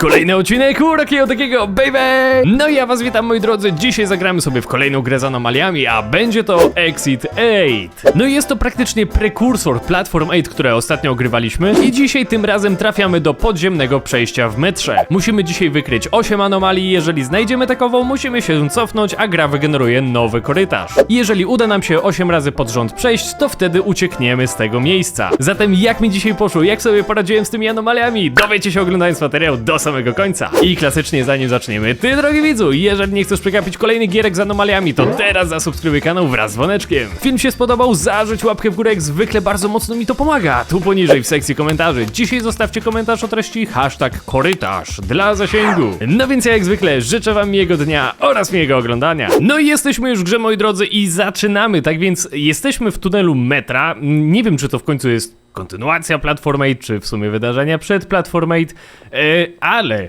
Kolejny odcinek Urakiego takiego, baby! No i ja was witam moi drodzy, dzisiaj zagramy sobie w kolejną grę z anomaliami, a będzie to Exit 8. No i jest to praktycznie prekursor Platform 8, które ostatnio ogrywaliśmy i dzisiaj tym razem trafiamy do podziemnego przejścia w metrze. Musimy dzisiaj wykryć 8 anomalii, jeżeli znajdziemy takową, musimy się cofnąć, a gra wygeneruje nowy korytarz. Jeżeli uda nam się 8 razy pod rząd przejść, to wtedy uciekniemy z tego miejsca. Zatem jak mi dzisiaj poszło, jak sobie poradziłem z tymi anomaliami, dowiecie się oglądając materiał do samego końca. I klasycznie zanim zaczniemy, ty drogi widzu, jeżeli nie chcesz przegapić kolejnych gierek z anomaliami, to teraz zasubskrybuj kanał wraz z dzwoneczkiem. Film się spodobał, zarzuć łapkę w górę, jak zwykle bardzo mocno mi to pomaga. Tu poniżej w sekcji komentarzy. Dzisiaj zostawcie komentarz o treści hashtag korytarz dla zasięgu. No więc ja jak zwykle życzę wam miłego dnia oraz miłego oglądania. No i jesteśmy już w grze moi drodzy i zaczynamy, tak więc jesteśmy w tunelu metra. Nie wiem czy to w końcu jest kontynuacja Platformate, czy w sumie wydarzenia przed Platformate, e, ale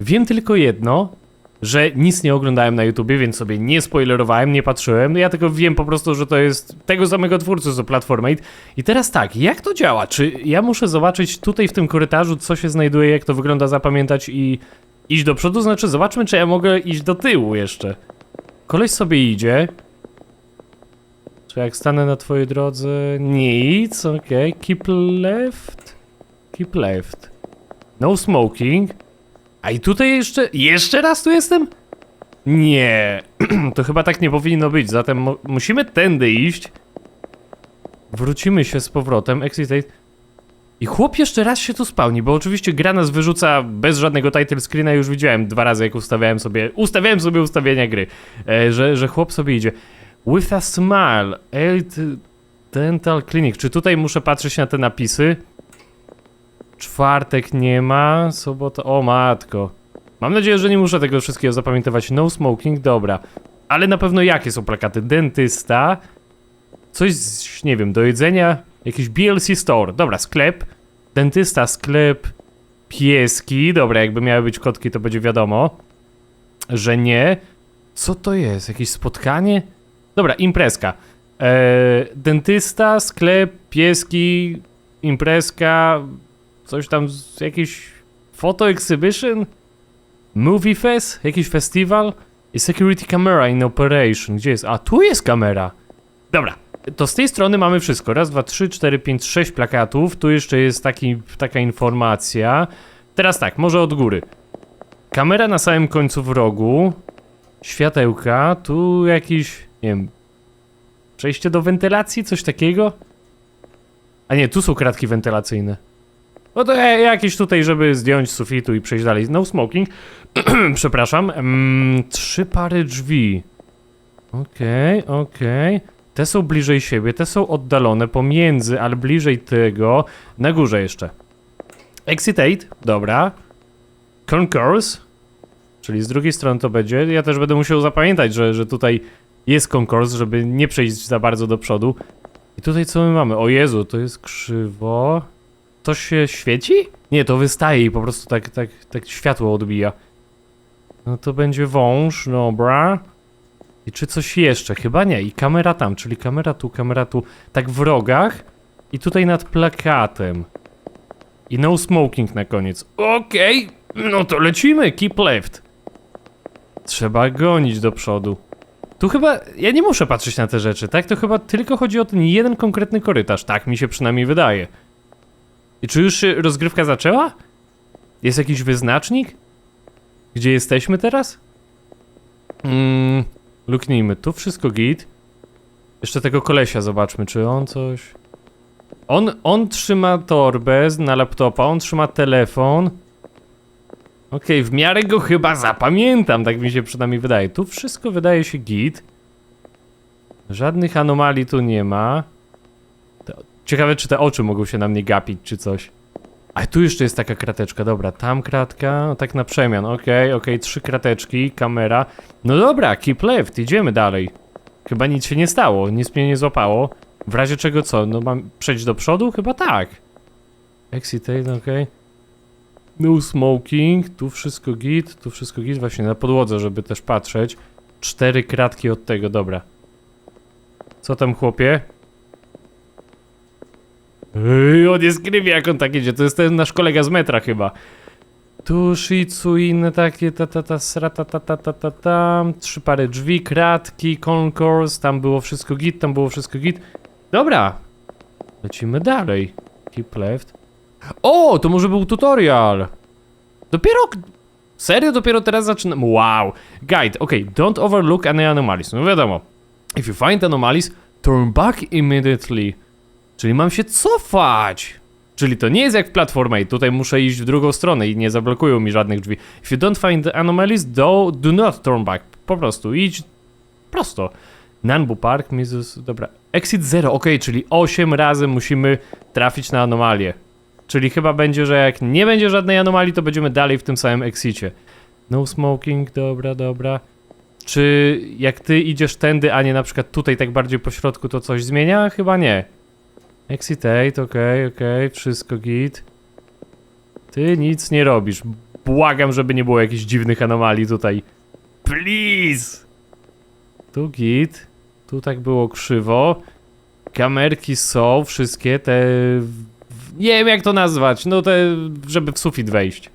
wiem tylko jedno, że nic nie oglądałem na YouTubie, więc sobie nie spoilerowałem, nie patrzyłem. Ja tylko wiem po prostu, że to jest tego samego twórcy co Platformate. I teraz tak, jak to działa? Czy ja muszę zobaczyć tutaj w tym korytarzu, co się znajduje, jak to wygląda, zapamiętać i iść do przodu? Znaczy, zobaczmy, czy ja mogę iść do tyłu jeszcze. Koleś sobie idzie. Czy jak stanę na twojej drodze? Nic, okej. Keep left. Keep left. No smoking. A i tutaj jeszcze. Jeszcze raz tu jestem? Nie. to chyba tak nie powinno być. Zatem mu- musimy tędy iść. Wrócimy się z powrotem. Exit 8. I chłop jeszcze raz się tu spełni, bo oczywiście gra nas wyrzuca bez żadnego title screena. Już widziałem dwa razy, jak ustawiałem sobie. Ustawiałem sobie ustawienia gry, e, że, że chłop sobie idzie. With a smile. Eight Dental Clinic. Czy tutaj muszę patrzeć na te napisy? Czwartek nie ma, sobota. O matko. Mam nadzieję, że nie muszę tego wszystkiego zapamiętywać. No smoking, dobra. Ale na pewno jakie są plakaty? Dentysta. Coś, z, nie wiem, do jedzenia. Jakiś BLC Store. Dobra, sklep. Dentysta, sklep. Pieski. Dobra, jakby miały być kotki, to będzie wiadomo, że nie. Co to jest? Jakieś spotkanie? Dobra, imprezka. Eee, dentysta, sklep, pieski, imprezka, coś tam, jakiś photo exhibition, movie fest, jakiś festiwal i security camera in operation. Gdzie jest? A, tu jest kamera. Dobra, to z tej strony mamy wszystko. Raz, dwa, trzy, cztery, pięć, sześć plakatów. Tu jeszcze jest taki, taka informacja. Teraz tak, może od góry. Kamera na samym końcu w rogu. Światełka. Tu jakiś, nie wiem, przejście do wentylacji, coś takiego. A nie, tu są kratki wentylacyjne. No to ja- jakieś tutaj, żeby zdjąć sufitu i przejść dalej. No smoking. Przepraszam. Mm, trzy pary drzwi. Okej, okej. Te są bliżej siebie, te są oddalone pomiędzy, ale bliżej tego. Na górze jeszcze. Exit 8, dobra. Concourse, czyli z drugiej strony to będzie. Ja też będę musiał zapamiętać, że, że tutaj jest concourse, żeby nie przejść za bardzo do przodu. I tutaj co my mamy? O Jezu, to jest krzywo. To się świeci? Nie, to wystaje i po prostu tak, tak, tak światło odbija. No to będzie wąż, dobra. I czy coś jeszcze? Chyba nie. I kamera tam, czyli kamera tu, kamera tu. Tak w rogach. I tutaj nad plakatem. I no smoking na koniec. Okej, no to lecimy. Keep left. Trzeba gonić do przodu. Tu chyba, ja nie muszę patrzeć na te rzeczy, tak? To chyba tylko chodzi o ten jeden konkretny korytarz, tak mi się przynajmniej wydaje. I czy już się rozgrywka zaczęła? Jest jakiś wyznacznik? Gdzie jesteśmy teraz? Mm, luknijmy, tu wszystko git. Jeszcze tego kolesia zobaczmy, czy on coś... On, on trzyma torbę na laptopa, on trzyma telefon. Okej, w miarę go chyba zapamiętam, tak mi się przynajmniej wydaje. Tu wszystko wydaje się git. Żadnych anomalii tu nie ma. Ciekawe, czy te oczy mogą się na mnie gapić, czy coś. A tu jeszcze jest taka krateczka, dobra, tam kratka, no tak na przemian, okej, okej, trzy krateczki, kamera. No dobra, keep left, idziemy dalej. Chyba nic się nie stało, nic mnie nie złapało. W razie czego co, no mam przejść do przodu? Chyba tak. Exit 8, okej. No smoking, tu wszystko git, tu wszystko git, właśnie na podłodze, żeby też patrzeć. Cztery kratki od tego, dobra. Co tam chłopie? Ej, on jest grywie jak on tak idzie, to jest ten nasz kolega z metra chyba. Tu Shitsu inne takie ta ta ta sra ta ta ta ta ta tam. Trzy pary drzwi, kratki, concourse, tam było wszystko git, tam było wszystko git. Dobra. Lecimy dalej. Keep left. O, to może był tutorial. Dopiero... Serio? Dopiero teraz zaczynam... Wow. Guide, ok. Don't overlook any anomalies. No wiadomo. If you find anomalies, turn back immediately. Czyli mam się cofać. Czyli to nie jest jak w Platformie, tutaj muszę iść w drugą stronę i nie zablokują mi żadnych drzwi. If you don't find anomalies, do, do not turn back. Po prostu idź prosto. Nanbu Park, Mizus, dobra. Exit 0, ok, czyli 8 razy musimy trafić na anomalię. Czyli chyba będzie, że jak nie będzie żadnej anomalii, to będziemy dalej w tym samym exicie. No smoking, dobra, dobra. Czy jak ty idziesz tędy, a nie na przykład tutaj tak bardziej po środku, to coś zmienia? Chyba nie. Exit 8, okej, okej, wszystko git. Ty nic nie robisz. Błagam, żeby nie było jakichś dziwnych anomalii tutaj. Please! Tu git. Tu tak było krzywo. Kamerki są, wszystkie te... Nie wiem jak to nazwać, no te, żeby w sufit wejść.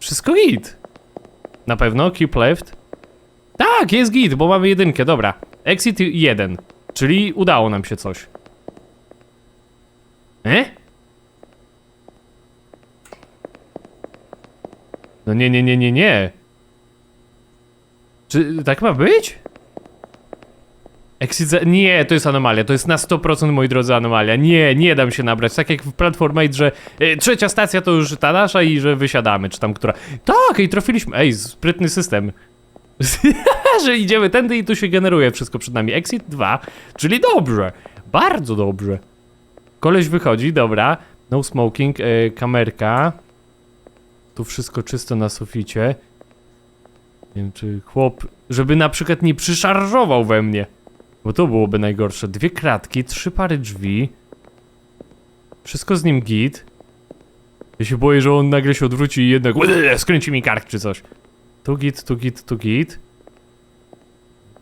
Wszystko git. Na pewno, keep left. Tak, jest git, bo mamy jedynkę, dobra. Exit 1, czyli udało nam się coś. E? No nie, nie, nie, nie, nie. Czy tak ma być? Exit. Nie, to jest anomalia, to jest na 100% moi drodzy anomalia. Nie, nie dam się nabrać. Tak jak w Platformate, że e, trzecia stacja to już ta nasza i że wysiadamy, czy tam która. Tak, i trafiliśmy. Ej, sprytny system. że idziemy tędy i tu się generuje wszystko przed nami. Exit 2, czyli dobrze. Bardzo dobrze. Koleś wychodzi, dobra. No smoking, e, kamerka. Tu wszystko czysto na suficie. Nie wiem, czy chłop, żeby na przykład nie przyszarżował we mnie. Bo to byłoby najgorsze. Dwie kratki, trzy pary drzwi. Wszystko z nim git. Ja się boję, że on nagle się odwróci i jednak skręci mi kark czy coś. Tu git, tu git, tu git.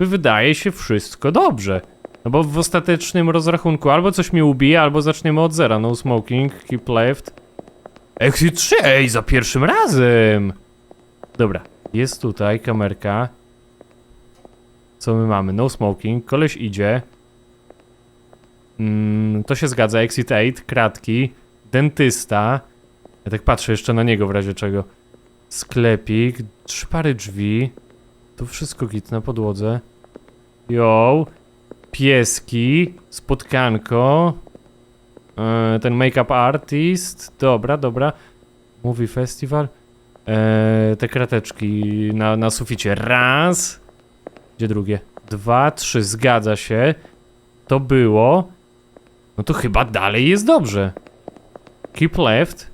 Wydaje się wszystko dobrze. No bo w ostatecznym rozrachunku albo coś mnie ubije, albo zaczniemy od zera. No smoking, keep left. Exit 3, ej, za pierwszym razem! Dobra, jest tutaj kamerka. Co my mamy? No smoking, koleś idzie. Mm, to się zgadza, exit 8, kratki, dentysta. Ja tak patrzę jeszcze na niego w razie czego. Sklepik, trzy pary drzwi. Tu wszystko git na podłodze. Yo, pieski, spotkanko, e, ten make-up artist, dobra, dobra, movie festival, e, te krateczki na, na suficie, raz, gdzie drugie, dwa, trzy, zgadza się, to było, no to chyba dalej jest dobrze, keep left,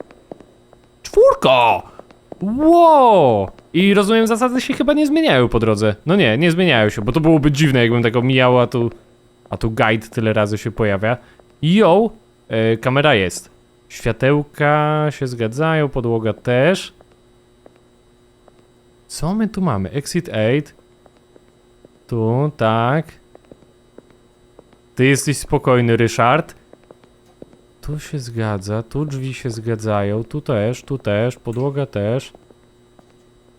czwórka, wow, i rozumiem, zasady się chyba nie zmieniają po drodze. No nie, nie zmieniają się, bo to byłoby dziwne, jakbym tak omijał, a tu, a tu guide tyle razy się pojawia. Yo, e, kamera jest. Światełka się zgadzają, podłoga też. Co my tu mamy? Exit 8. Tu, tak. Ty jesteś spokojny, Ryszard. Tu się zgadza, tu drzwi się zgadzają, tu też, tu też, podłoga też.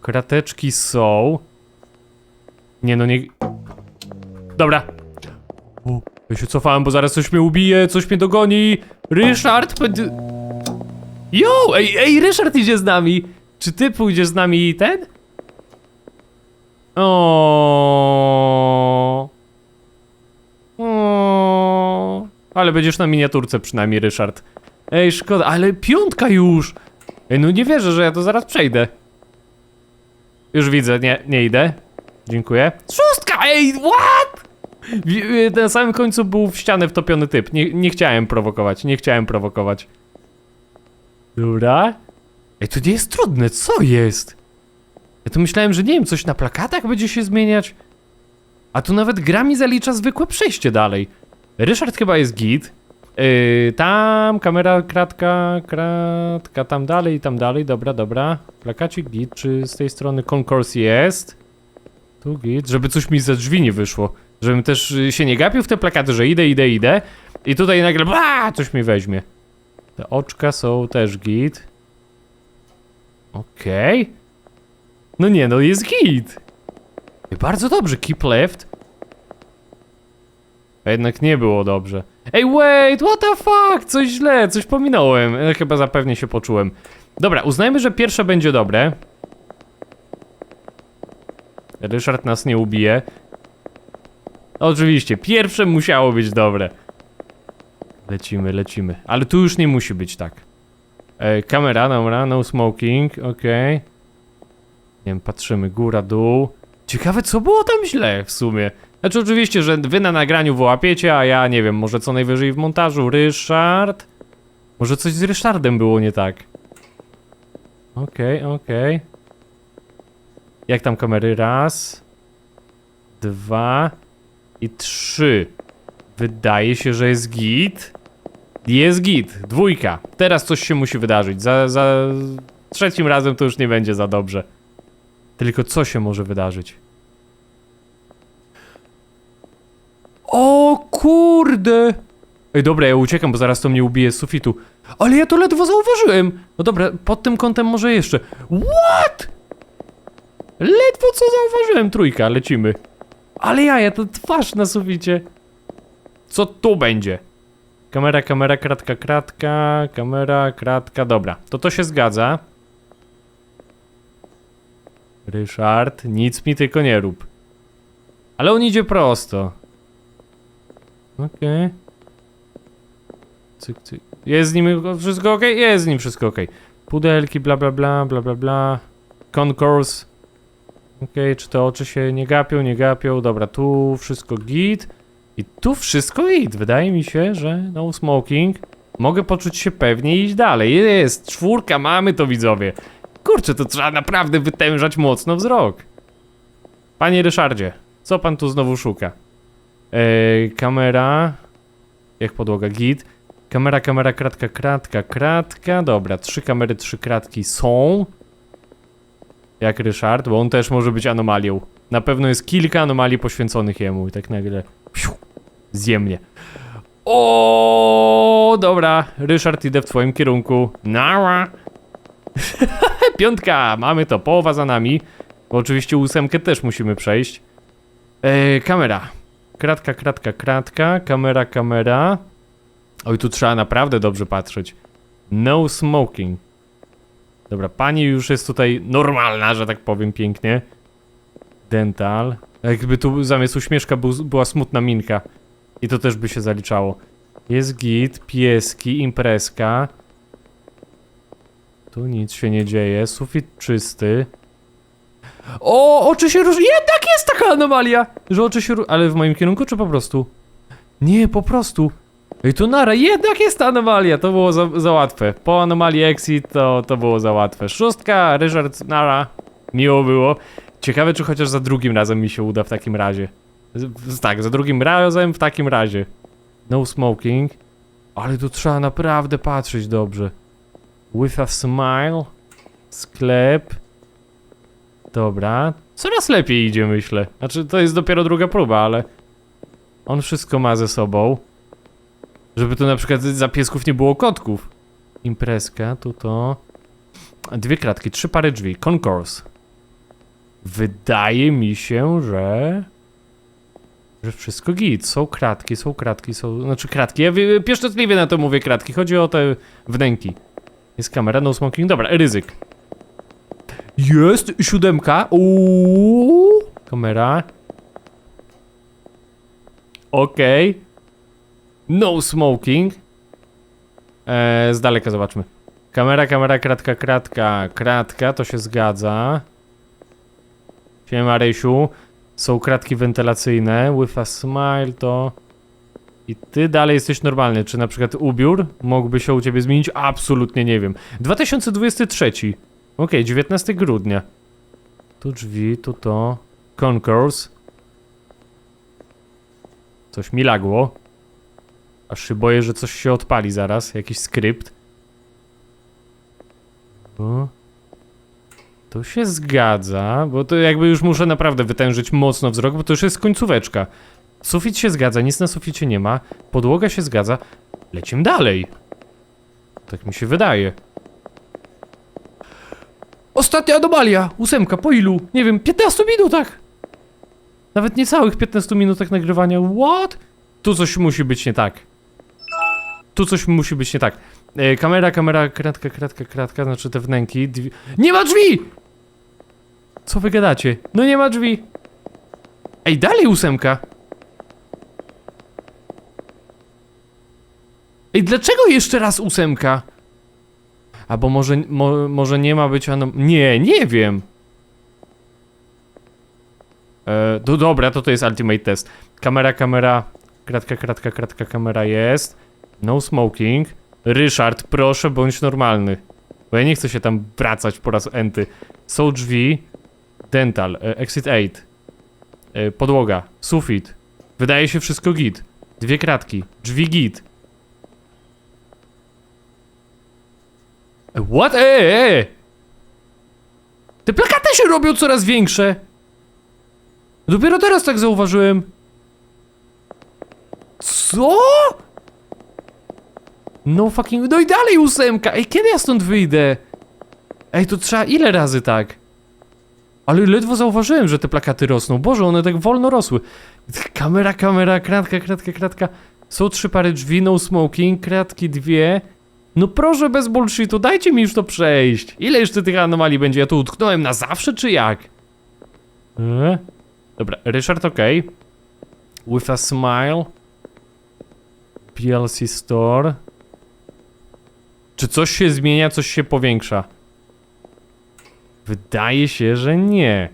Krateczki są. Nie no, nie... Dobra. O, ja się cofałem, bo zaraz coś mnie ubije, coś mnie dogoni. Ryszard. Yo, ej, ej, Ryszard idzie z nami. Czy ty pójdziesz z nami ten? O. Ale będziesz na miniaturce przynajmniej, Ryszard. Ej, szkoda, ale piątka już. Ej, no nie wierzę, że ja to zaraz przejdę. Już widzę, nie, nie idę. Dziękuję. Szóstka! Ej, what? W- Na samym końcu był w ścianę wtopiony typ. Nie, nie chciałem prowokować, nie chciałem prowokować. Dobra. Ej, to nie jest trudne, co jest? Ja tu myślałem, że nie wiem, coś na plakatach będzie się zmieniać. A tu nawet gra mi zalicza zwykłe przejście dalej. Ryszard chyba jest git. Yy, tam kamera, kratka, kratka, tam dalej, tam dalej, dobra, dobra. Plakacik git, czy z tej strony konkurs jest? Tu git, żeby coś mi za drzwi nie wyszło. Żebym też y, się nie gapił w te plakaty, że idę, idę, idę. I tutaj nagle, bla, coś mi weźmie. Te oczka są też git. Okej. No nie, no jest git. Bardzo dobrze, keep left. A jednak nie było dobrze. Ej, wait, what the fuck? Coś źle, coś pominąłem. E, Chyba zapewnie się poczułem. Dobra, uznajmy, że pierwsze będzie dobre. Ryszard nas nie ubije. Oczywiście, pierwsze musiało być dobre. Lecimy, lecimy. Ale tu już nie musi być tak. E, kamera, dobra, no smoking, okej. Nie wiem, patrzymy, góra, dół. Ciekawe, co było tam źle w sumie. Znaczy oczywiście, że wy na nagraniu wyłapiecie, a ja nie wiem, może co najwyżej w montażu. Ryszard? Może coś z Ryszardem było nie tak. Okej, okej. Jak tam kamery? Raz, dwa i trzy. Wydaje się, że jest git. Jest git. Dwójka. Teraz coś się musi wydarzyć. Za, za trzecim razem to już nie będzie za dobrze. Tylko co się może wydarzyć? O kurde! Ej, dobra, ja uciekam, bo zaraz to mnie ubije z sufitu. Ale ja to ledwo zauważyłem. No dobra, pod tym kątem może jeszcze. What? Ledwo co zauważyłem, trójka, lecimy. Ale ja, ja to twarz na suficie. Co tu będzie? Kamera, kamera, kratka, kratka, kamera, kratka, dobra. To to się zgadza. Ryszard, nic mi tylko nie rób. Ale on idzie prosto. Okej. Cyk, cyk. Jest z nim wszystko ok? Jest z nim wszystko ok. Pudelki, bla bla bla, bla bla bla. Concourse. Okej, czy te oczy się nie gapią, nie gapią. Dobra, tu wszystko git. I tu wszystko git. Wydaje mi się, że no smoking. Mogę poczuć się pewnie i iść dalej. Jest, czwórka, mamy to widzowie. Kurczę, to trzeba naprawdę wytężać mocno wzrok. Panie Ryszardzie, co pan tu znowu szuka? Eee, kamera. Jak podłoga git. Kamera, kamera, kratka, kratka, kratka. Dobra, trzy kamery, trzy kratki są. Jak Ryszard, bo on też może być anomalią. Na pewno jest kilka anomalii poświęconych jemu i tak nagle psiu, zje mnie. O, dobra, Ryszard, idę w twoim kierunku. Nara. Piątka, mamy to, połowa za nami. Bo oczywiście ósemkę też musimy przejść. Eee, kamera. Kratka, kratka, kratka, kamera, kamera. Oj, tu trzeba naprawdę dobrze patrzeć. No smoking. Dobra, pani już jest tutaj normalna, że tak powiem pięknie. Dental. Jakby tu zamiast uśmieszka był, była smutna minka. I to też by się zaliczało. Jest git, pieski, imprezka. Tu nic się nie dzieje, sufit czysty. O, oczy się różnią. Jednak jest taka anomalia, że oczy się Ale w moim kierunku, czy po prostu? Nie, po prostu. Ej, tu nara, jednak jest ta anomalia. To było za, za łatwe. Po anomalii Exit to, to było za łatwe. Szóstka, Ryszard, nara. Miło było. Ciekawe, czy chociaż za drugim razem mi się uda w takim razie. Z, tak, za drugim razem w takim razie. No smoking. Ale tu trzeba naprawdę patrzeć dobrze. With a smile. Sklep. Dobra. Coraz lepiej idzie, myślę. Znaczy, to jest dopiero druga próba, ale... On wszystko ma ze sobą. Żeby tu na przykład za piesków nie było kotków. Imprezka, tu to... Dwie kratki, trzy pary drzwi. Concourse. Wydaje mi się, że... Że wszystko git. Są kratki, są kratki, są... Znaczy kratki, ja wie- pieszczotliwie na to mówię kratki. Chodzi o te wnęki. Jest kamera, no smoking. Dobra, ryzyk. Jest siódemka. Uuu. Kamera. Okej. No smoking. Eee, z daleka zobaczmy. Kamera, kamera, kratka, kratka, kratka, to się zgadza. Siema Rysiu. Są kratki wentylacyjne. With a smile to... I ty dalej jesteś normalny. Czy na przykład ubiór mógłby się u ciebie zmienić? Absolutnie nie wiem. 2023. Okej, 19 grudnia. Tu drzwi, tu to. Concourse. Coś mi lagło. Aż się boję, że coś się odpali zaraz. Jakiś skrypt. O. To się zgadza, bo to jakby już muszę naprawdę wytężyć mocno wzrok, bo to już jest końcóweczka. Sufit się zgadza, nic na suficie nie ma. Podłoga się zgadza. Lecimy dalej. Tak mi się wydaje. Ostatnia anomalia! Ósemka, po ilu? Nie wiem, 15 minutach! Nawet nie całych 15 minutach nagrywania. What? Tu coś musi być nie tak. Tu coś musi być nie tak. E, kamera, kamera, kratka, kratka, kratka, znaczy te wnęki. Nie ma drzwi! Co wy gadacie? No nie ma drzwi. Ej, dalej ósemka. Ej, dlaczego jeszcze raz ósemka? Albo może, mo, może nie ma być anom... Nie, nie wiem. E, no dobra, to to jest ultimate test. Kamera, kamera, kratka, kratka, kratka, kamera jest. No smoking. Ryszard, proszę bądź normalny. Bo ja nie chcę się tam wracać po raz enty. Są drzwi. Dental, e, exit 8. E, podłoga, sufit. Wydaje się wszystko git. Dwie kratki, drzwi git. What? Eee! E! Te plakaty się robią coraz większe. Dopiero teraz tak zauważyłem. Co? No fucking... No i dalej ósemka! Ej, kiedy ja stąd wyjdę? Ej, to trzeba ile razy tak? Ale ledwo zauważyłem, że te plakaty rosną. Boże, one tak wolno rosły. Kamera, kamera, kratka, kratka, kratka. Są trzy pary drzwi, no smoking, kratki dwie. No proszę, bez bullshitu, dajcie mi już to przejść. Ile jeszcze tych anomalii będzie? Ja tu utknąłem na zawsze, czy jak? E? Dobra, Ryszard, okej. With a smile. PLC Store. Czy coś się zmienia, coś się powiększa? Wydaje się, że nie.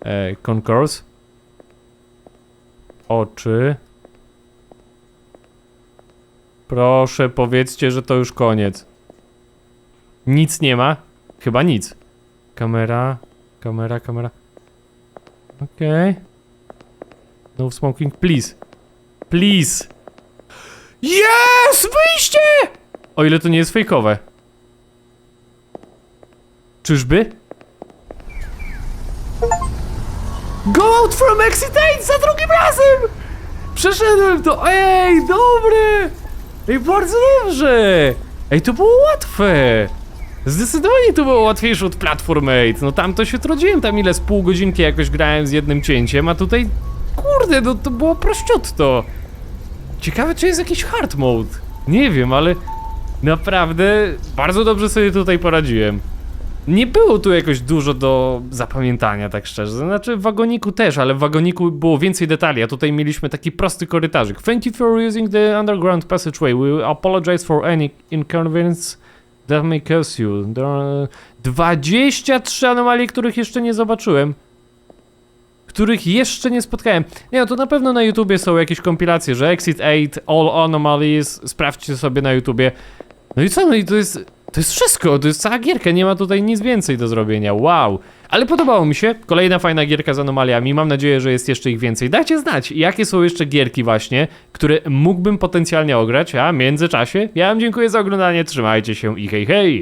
E, concourse. Oczy. Proszę, powiedzcie, że to już koniec. Nic nie ma? Chyba nic. Kamera, kamera, kamera. Okej. No smoking, please. Please. Yes! Wyjście! O ile to nie jest fejkowe. Czyżby? Go out from exit 8 za drugim razem! Przeszedłem to, ej, dobre! Ej, bardzo dobrze! Ej, to było łatwe! Zdecydowanie to było łatwiejsze od Platformate. No tam to się trudziłem, tam ile z pół godzinki jakoś grałem z jednym cięciem, a tutaj, kurde, no to było prościutto. Ciekawe, czy jest jakiś hard mode. Nie wiem, ale naprawdę bardzo dobrze sobie tutaj poradziłem. Nie było tu jakoś dużo do zapamiętania, tak szczerze. Znaczy w wagoniku też, ale w wagoniku było więcej detali, a tutaj mieliśmy taki prosty korytarzyk. Thank you for using the underground passageway. We apologize for any inconvenience that may cause you. There are 23 anomalie, których jeszcze nie zobaczyłem. Których jeszcze nie spotkałem. Nie no, to na pewno na YouTubie są jakieś kompilacje, że Exit 8, All Anomalies, sprawdźcie sobie na YouTubie. No i co, no i to jest... To jest wszystko, to jest cała gierka, nie ma tutaj nic więcej do zrobienia, wow. Ale podobało mi się, kolejna fajna gierka z anomaliami, mam nadzieję, że jest jeszcze ich więcej. Dajcie znać, jakie są jeszcze gierki właśnie, które mógłbym potencjalnie ograć, a w międzyczasie ja wam dziękuję za oglądanie, trzymajcie się i hej hej!